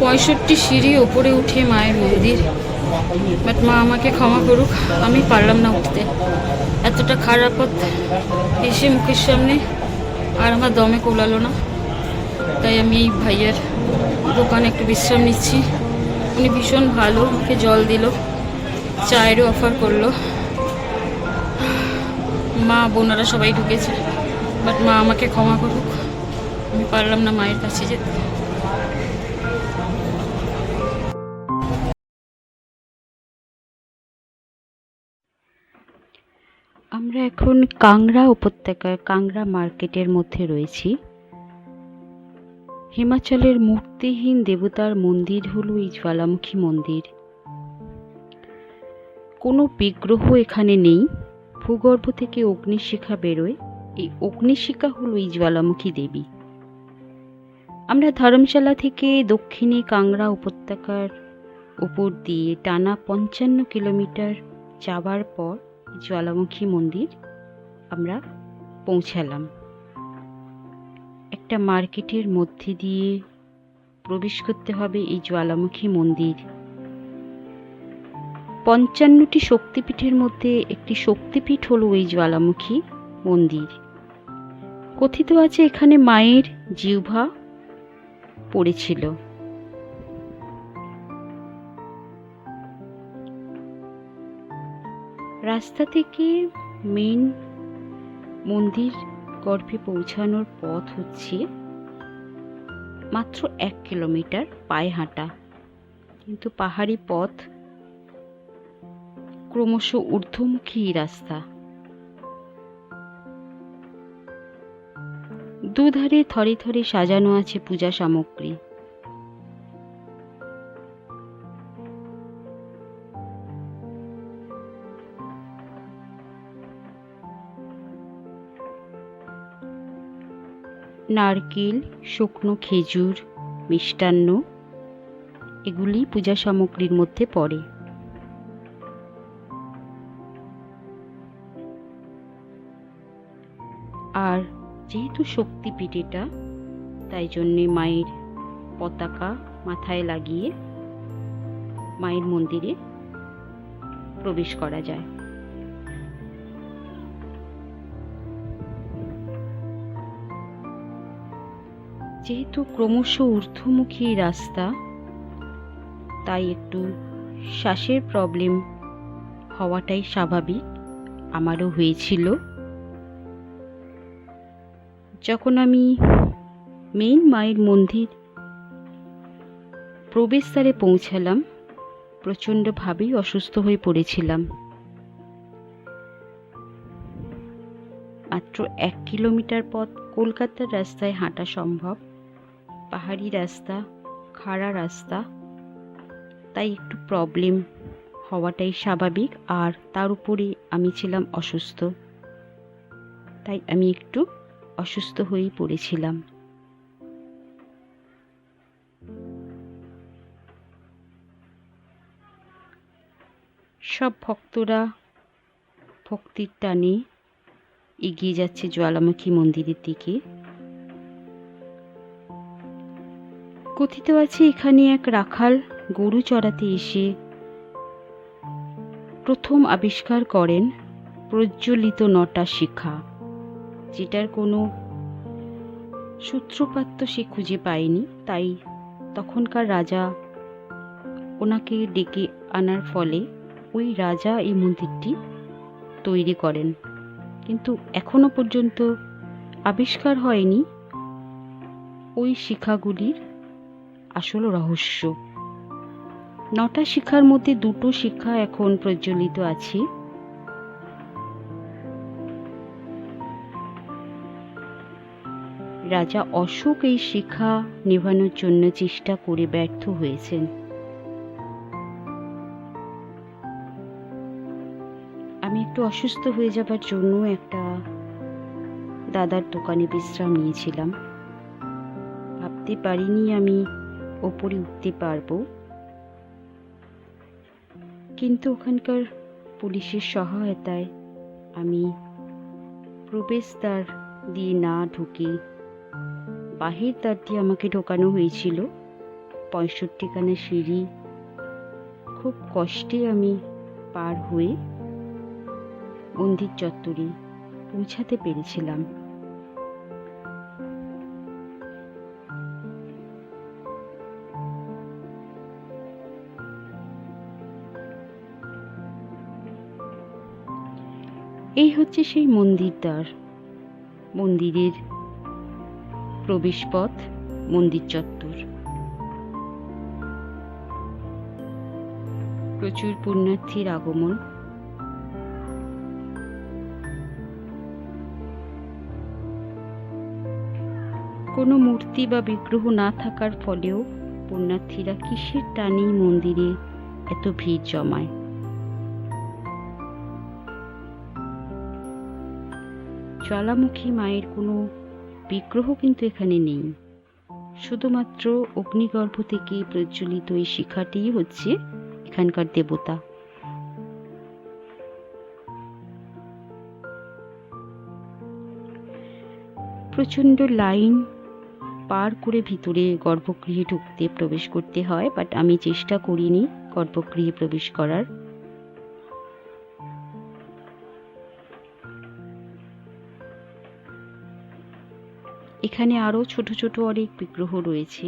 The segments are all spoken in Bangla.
পঁয়ষট্টি সিঁড়ি ওপরে উঠে মায়ের মন্দির। বাট মা আমাকে ক্ষমা করুক, আমি পারলাম না উঠতে। এতটা খারাপ এসে মুখের সামনে আর আমার দমে কোলালো না। তাই আমি এই ভাইয়ের দোকানে একটু বিশ্রাম নিচ্ছি। উনি ভীষণ ভালো, আমাকে জল দিল, চায়েরও অফার করল। মা, বোনারা সবাই ঢুকেছে। বাট মা আমাকে ক্ষমা করুক, আমি পারলাম না মায়ের কাছে যেতে। আমরা এখন কাংড়া উপত্যকার কাংড়া মার্কেটের মধ্যে রয়েছি। হিমাচলের মূর্তিহীন দেবতার মন্দির হলো এই জ্বালামুখী মন্দির। কোনো বিগ্রহ এখানে নেই। ভূগর্ভ থেকে অগ্নিশিখা বেরোয়। এই অগ্নিশিখা হল এই জ্বালামুখী দেবী। আমরা ধর্মশালা থেকে দক্ষিণে কাংড়া উপত্যকার উপর দিয়ে টানা পঞ্চান্ন কিলোমিটার যাওয়ার পর জ্বালামুখী মন্দির আমরা পৌঁছালাম। একটা মার্কেটের মধ্যে দিয়ে প্রবেশ করতে হবে এই জ্বালামুখী মন্দির। পঞ্চান্নটি শক্তিপীঠের মধ্যে একটি শক্তিপীঠ হলো এই জ্বালামুখী মন্দির। কথিত আছে এখানে মায়ের জিহ্বা পড়েছিল। রাস্তা থেকে মেন মন্দির গর্ভে পৌঁছানোর পথ হচ্ছে মাত্র এক কিলোমিটার পায়ে হাঁটা। কিন্তু পাহাড়ি পথ ক্রমশ ঊর্ধ্বমুখী রাস্তা। দুধারে থরে থরে সাজানো আছে পূজা সামগ্রী। নারকেল, শুকনো খেজুর, মিষ্টান্ন, এগুলি পূজা সামগ্রীর মধ্যে পড়ে। আর যেহেতু শক্তিপীঠ এটা তাই জন্যে মায়ের পতাকা মাথায় লাগিয়ে মায়ের মন্দিরে প্রবেশ করা যায়। যেহেতু ক্রমশ ঊর্ধ্বমুখী রাস্তা, তাই একটু শ্বাসের প্রবলেম হওয়াটাই স্বাভাবিক। আমারও হয়েছিল। যখন আমি মেইন মায়ের মন্দির প্রবেশদ্বারে পৌঁছালাম, প্রচণ্ডভাবেই অসুস্থ হয়ে পড়েছিলাম। মাত্র এক কিলোমিটার পথ কলকাতার রাস্তায় হাঁটা সম্ভব। পাহাড়ি রাস্তা, খাড়া রাস্তা, তাই একটু প্রবলেম হওয়াটাই স্বাভাবিক, আর তার উপরে আমি ছিলাম অসুস্থ। তাই আমি একটু অসুস্থ হয়েই পড়েছিলাম। সব ভক্তরা ভক্তির টানে এগিয়ে যাচ্ছে জ্বালামুখী মন্দিরের দিকে। কথিত আছে, এখানে এক রাখাল গরু চড়াতে এসে প্রথম আবিষ্কার করেন প্রজ্বলিত নটা শিখা। যেটার কোনো সূত্রপাত সে খুঁজে পায়নি, তাই তখনকার রাজা ওনাকে ডেকে আনার ফলে ওই রাজা এই মন্দিরটি তৈরি করেন। কিন্তু এখনও পর্যন্ত আবিষ্কার হয়নি ওই শিখাগুলির আসল রহস্য। নটা শিখার মধ্যে দুটো শিক্ষা এখন প্রজ্বলিত আছে। রাজা অশোক এই শিখা নেভানোর জন্য চেষ্টা করে ব্যর্থ হয়েছেন। আমি একটু অসুস্থ হয়ে যাবার জন্য একটা দাদার দোকানে বিশ্রাম নিয়েছিলাম। ভাবতে পারিনি আমি ওপরে উঠতে পারব। কিন্তু ওখানকার পুলিশের সহায়তায় আমি প্রবেশদ্বার দিয়ে না ঢুকে বাহির দ্বার দিয়ে আমাকে ঢোকানো হয়েছিল। পঁয়ষট্টিখানা সিঁড়ি। খুব কষ্টে আমি পার হয়ে মন্দির চত্বরে পৌঁছাতে পেরেছিলাম। এই হচ্ছে সেই মন্দির দ্বার মন্দিরের প্রবেশপথ, মন্দির চত্বর। প্রচুর পুণ্যার্থীর আগমন। কোনো মূর্তি বা বিগ্রহ না থাকার ফলেও পুণ্যার্থীরা কিসের টানেই মন্দিরে এত ভিড় জমায়? জ্বালামুখী মায়ের কোনো বিগ্রহ কিন্তু এখানে নেই। শুধুমাত্র অগ্নিগর্ভ থেকে প্রজ্বলিত এই শিখাটিই হচ্ছে এখানকার দেবতা। প্রচণ্ড লাইন পার করে ভিতরে গর্ভগৃহে ঢুকতে প্রবেশ করতে হয় বাট আমি চেষ্টা করিনি গর্ভগৃহে প্রবেশ করার। এখানে আরও ছোট ছোট অনেক বিগ্রহ রয়েছে।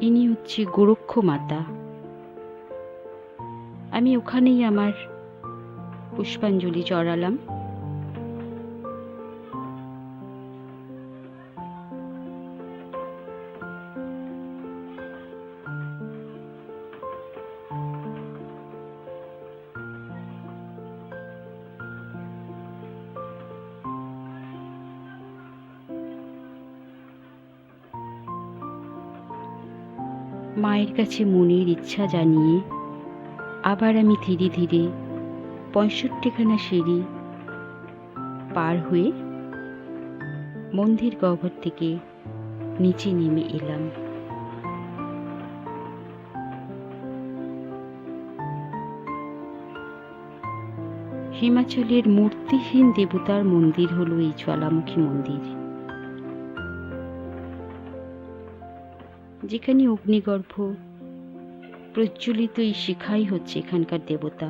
ইনি হচ্ছে গোরক্ষ মাতা। আমি ওখানেই আমার পুষ্পাঞ্জলি চড়ালাম মায়ের কাছে মনের ইচ্ছা জানিয়ে আবার আমি ধীরে ধীরে পঁয়ষট্টিখানা সিঁড়ি পার হয়ে মন্দির গহ্বর থেকে নিচে নেমে এলাম। হিমাচলের মূর্তিহীন দেবতার মন্দির হলো এই জ্বালামুখী মন্দির। যেখানে অগ্নিগর্ভ প্রজ্বলিত এই শিখাই হচ্ছে এখানকার দেবতা।